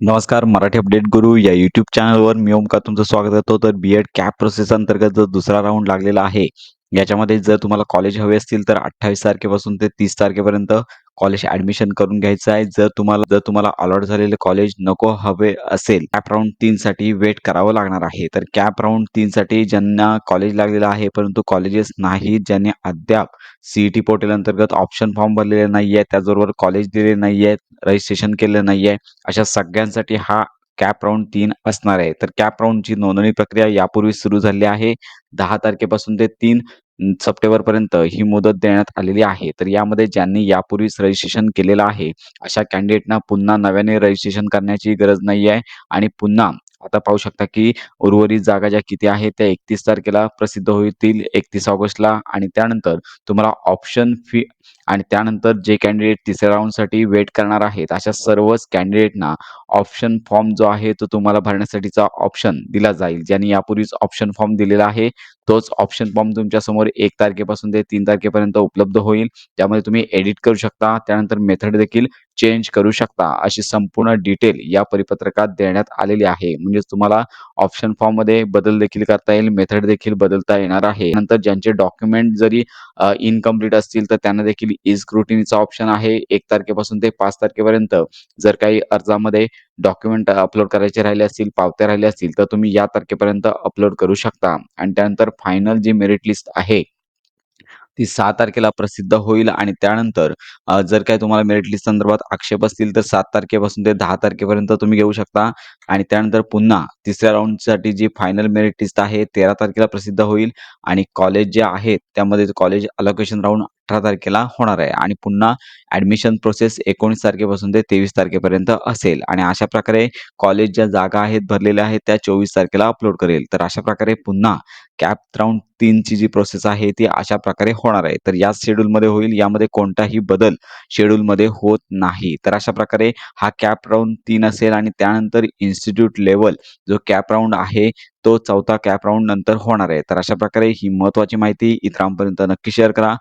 नमस्कार मराठी अपडेट गुरु या यूट्यूब चॅनलवर मी ओमका तुमचं स्वागत करतो. तर बी एड कॅप प्रोसेस अंतर्गत जो दुसरा राऊंड लागलेला आहे याच्यामध्ये जर तुम्हाला कॉलेज हवे असतील तर अठ्ठावीस तारखेपासून ते तीस तारखेपर्यंत कॉलेज ऍडमिशन करून घ्यायचं आहे. जर तुम्हाला जर तुम्हाला अलॉट झालेले कॉलेज नको हवे असेल कॅप राऊंड तीन साठी वेट करावं लागणार आहे. तर कॅप राऊंड तीन साठी ज्यांना कॉलेज लागलेलं आहे परंतु कॉलेजेस नाहीत ज्यांनी अद्याप सीईटी पोर्टल अंतर्गत ऑप्शन फॉर्म भरलेले नाही आहे त्याचबरोबर कॉलेज दिले नाही आहेत रजिस्ट्रेशन केलं नाही आहे अशा सगळ्यांसाठी हा कॅप राऊंड तीन असणार आहे. तर कॅप राऊंडची नोंदणी प्रक्रिया यापूर्वी सुरू झाली आहे. दहा तारखेपासून ते तीन सप्टेंबर पर्यंत ही मुदत देण्यात आलेली आहे. तर यामध्ये ज्यांनी यापूर्वीच रजिस्ट्रेशन केलेलं आहे अशा कॅन्डिडेटना पुन्हा नव्याने रजिस्ट्रेशन करण्याची गरज नाही आहे. आणि पुन्हा आता पाहू शकता की उर्वरित जागा ज्या किती आहेत त्या एकतीस तारखेला प्रसिद्ध होतील एकतीस ऑगस्टला. आणि त्यानंतर तुम्हाला ऑप्शन फी आणि त्यानंतर जे कॅन्डिडेट तिसऱ्या राऊंडसाठी वेट करणार आहेत अशा सर्वच कॅन्डिडेटना ऑप्शन फॉर्म जो आहे तो तुम्हाला भरण्यासाठीचा ऑप्शन दिला जाईल. ज्यांनी यापूर्वीच ऑप्शन फॉर्म दिलेला आहे तोच ऑप्शन फॉर्म तुमच्यासमोर एक तारखेपासून ते तीन तारखेपर्यंत उपलब्ध होईल. त्यामध्ये तुम्ही एडिट करू शकता त्यानंतर मेथड देखील चेंज करू शकता. अशी संपूर्ण डिटेल या परिपत्रकात देण्यात आलेली आहे. म्हणजेच तुम्हाला ऑप्शन फॉर्ममध्ये बदल देखील करता येईल मेथड देखील बदलता येणार आहे. नंतर ज्यांचे डॉक्युमेंट जरी इनकम्प्लीट असतील तर त्यांना देखील ई स्क्रुटिनीचा ऑप्शन आहे. एक तारखेपासून ते पाच तारखेपर्यंत जर काही अर्जामध्ये डॉक्युमेंट अपलोड करायचे राहिले असतील पावत्या राहिल्या असतील तर तुम्ही या तारखेपर्यंत अपलोड करू शकता. आणि त्यानंतर फायनल जी मेरिट लिस्ट आहे ती सहा तारखेला प्रसिद्ध होईल आणि त्यानंतर जर काही तुम्हाला मेरिट लिस्ट संदर्भात आक्षेप असतील तर सात तारखेपासून ते दहा तारखेपर्यंत तुम्ही घेऊ शकता. आणि त्यानंतर पुन्हा तिसऱ्या राऊंडसाठी जी फायनल मेरिट लिस्ट आहे तेरा तारखेला प्रसिद्ध होईल. आणि कॉलेज जे आहेत त्यामध्ये कॉलेज अलोकेशन राऊंड अठरा तारखेला होणार आहे आणि पुन्हा ॲडमिशन प्रोसेस एकोणीस तारखेपासून ते तेवीस तारखेपर्यंत असेल. आणि अशा प्रकारे कॉलेज ज्या जागा आहेत भरलेल्या आहेत त्या चोवीस तारखेला अपलोड करेल. तर अशा प्रकारे पुन्हा कॅप राऊंड तीनची जी प्रोसेस आहे ती अशा प्रकारे होणार आहे. तर या शेड्यूलमध्ये होईल यामध्ये कोणताही बदल शेड्यूलमध्ये होत नाही. तर अशा प्रकारे हा कॅप राऊंड तीन असेल आणि त्यानंतर इन्स्टिट्यूट लेवल जो कॅप राऊंड आहे तो चौथा कॅप राऊंड नंतर होणार आहे. तर अशा प्रकारे ही महत्त्वाची माहिती इतरांपर्यंत नक्की शेअर करा.